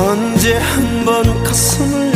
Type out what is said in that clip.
언제 한번 가슴을